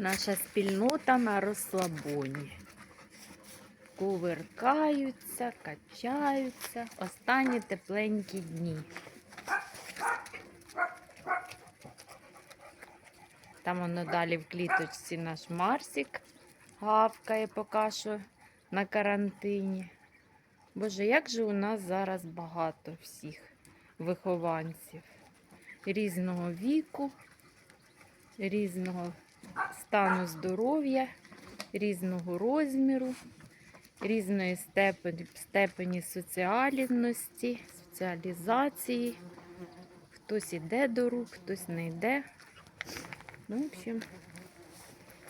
Наша спільнота на розслабоні. Кувиркаються, качаються. Останні тепленькі дні. Там воно далі в кліточці наш Марсик гавкає поки що на карантині. Боже, як же у нас зараз багато всіх вихованців різного віку, різного стану здоров'я, різного розміру, різної степені, степені соціальності, соціалізації. Хтось іде до рук, хтось не йде. Ну, в общем,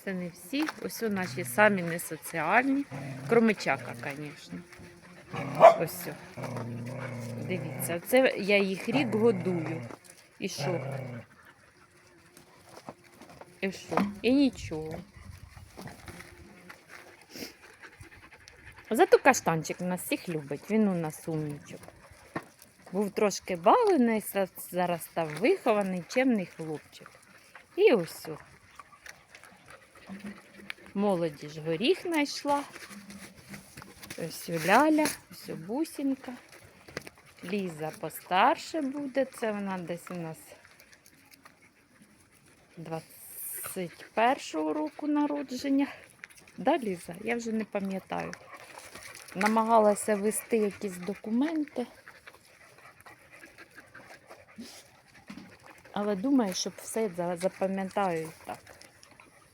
це не всі. Ось у наші самі несоціальні. Кромичака, звісно. Ось. Дивіться, це я їх рік годую. І що? І що? І нічого. Зато каштанчик нас всіх любить, він у нас умнічок. Був трошки бавлений, са- зараз став вихований, чемний хлопчик. І ось. Молоді ж горіх знайшла. Ось Ляля, ось бусінка. Ліза постарше буде. Це вона десь у нас 21-го року народження. Да, Ліза? Я вже не пам'ятаю. Намагалася вести якісь документи. Але думаю, щоб все запам'ятаю і так.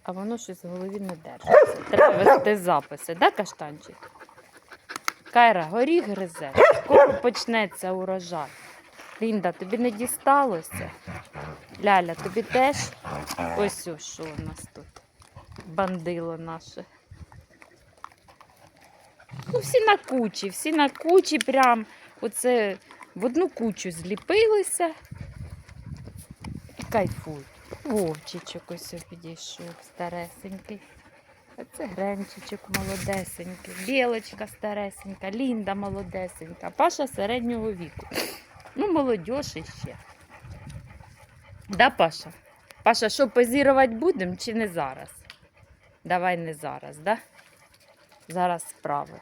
А воно щось в голові не держиться. Треба вести записи, да, каштанчик? Кайра, горіх гризе. Скоро почнеться урожай. Лінда, тобі не дісталося? Ляля, тобі теж? Ось ось що у нас тут. Бандило наше. Ну, всі на кучі, всі на кучі, прям оце в одну кучу зліпилися і кайфують. Вовчичок ось підійшов, старесенький. А це Гренчичок молодесенький, Білочка старесенька, Лінда молодесенька, Паша середнього віку. Ну, молодь іще. Да, Паша? Паша, що позірувати будемо чи не зараз? Давай не зараз, да? Зараз справи.